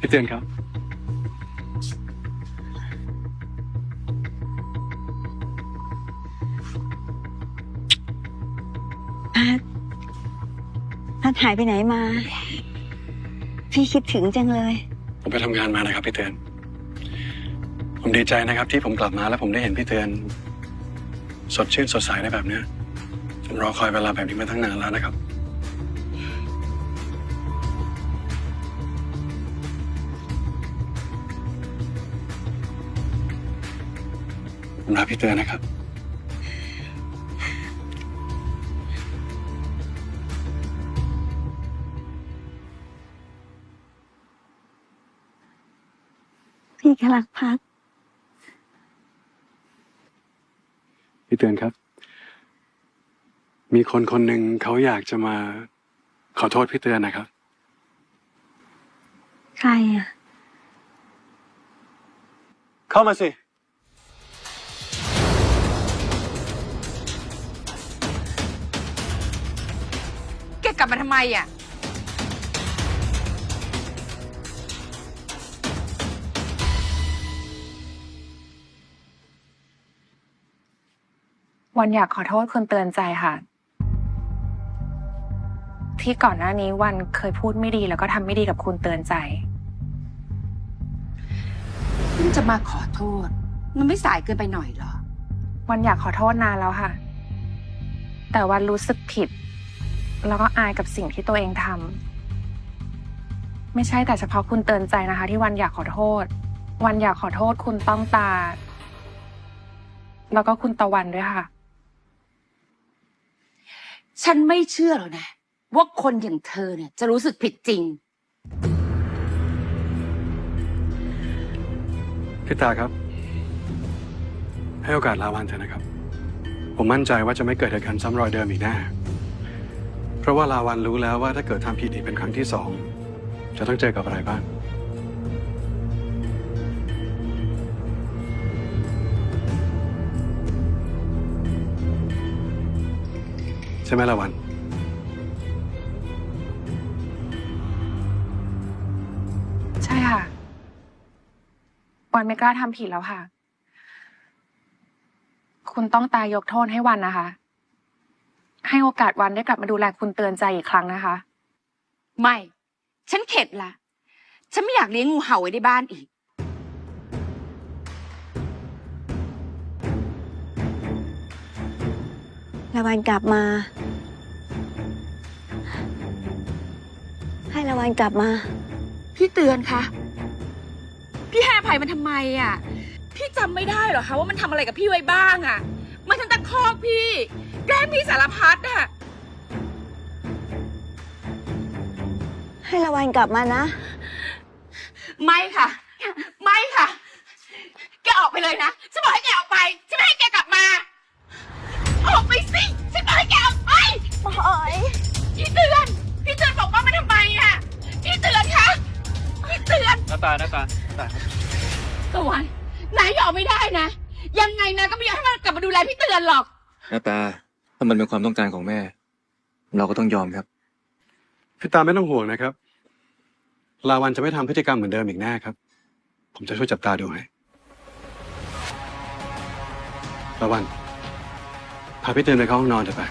พี่เตือนครับ พัดพัดหายไปไหนมา พี่คิดถึงจังเลย ผมไปทำงานมานะครับ พี่เตือน ผมดีใจนะครับ ที่ผมกลับมาแล้วผมได้เห็นพี่เตือน สดชื่นสดใสได้แบบเนี้ยผมรอคอยเวลาแบบนี้มาตั้งนานแล้วนะครับ ผมรักพี่เตือนนะครับ พี่กรักพัดพี่เตือนครับ มีคนคนหนึ่งเขาอยากจะมาขอโทษพี่เตือนนะครับ ใครอะ เข้ามาสิ กกลับมาทำไมอะ วันอยากขอโทษคนเตือนใจค่ะ ที่ก่อนหน้านี้วันเคยพูดไม่ดีแล้วก็ทำไม่ดีกับคุณเตือนใจเพิ่งจะมาขอโทษ มันไม่สายเกินไปหน่อยเหรอ วันอยากขอโทษนานแล้วค่ะ แต่วันรู้สึกผิด แล้วก็อายกับสิ่งที่ตัวเองทำไม่ใช่แต่เฉพาะคุณเตือนใจนะคะ ที่วันอยากขอโทษ วันอยากขอโทษคุณต้องตา แล้วก็คุณตะวันด้วยค่ะ ฉันไม่เชื่อหรอกนะ ว่าคนอย่างเธอเนี่ย จะรู้สึกผิดจริง พี่ตาครับ ให้โอกาสลาวันเถอะนะครับ ผมมั่นใจว่าจะไม่เกิดเหตุการณ์ซ้ำรอยเดิมอีกแน่ เพราะว่าลาวันรู้แล้วว่าถ้าเกิดทำผิดอีกเป็นครั้งที่สองจะต้องเจอกับอะไรบ้าง ใช่ไหมลาวัน ใช่ค่ะวันไม่กล้าทำผิดแล้วค่ะ คุณต้องตายยกโทษให้วันนะคะ ให้โอกาสวันได้กลับมาดูแลคุณเตือนใจอีกครั้งนะคะ ไม่ ฉันเข็ดละฉันไม่อยากเลี้ยงงูเห่าไว้ในบ้านอีก ละวันกลับมา ให้ละวันกลับมา พี่เตือนคะพี่ให้อภัยมันทำไมอะ พี่จำไม่ได้เหรอคะว่ามันทำอะไรกับพี่ไว้บ้างอะ มันทั้งตะคอกพี่ แกล้งพี่สารพัดอะให้ละวันกลับมานะ ไม่ค่ะ ไม่ค่ะ แกออกไปเลยนะฉันบอกให้แกออกไปฉันไม่ให้แกกลับมา ออกไปสิฉันบอกให้แกออกไปปล่อย พี่เตือนพี่เตือนบอกว่ามันทำไมอะพี่เตือนคะพี่เตือน หน้าตาหน้าตาตาตะวันนายยอมไม่ได้นะ ยังไงนะก็ไม่อยากให้มันกลับมาดูแลพี่เตือนหรอก หน้าตา ถ้ามันเป็นความต้องการของแม่ เราก็ต้องยอมครับ พี่ตาไม่ต้องห่วงนะครับ ลาวันจะไม่ทำพฤติกรรมเหมือนเดิมอีกแน่ครับ ผมจะช่วยจับตาดูให้ลาวันพาพี่เตือนไปเข้าห้องนอนเถอะไป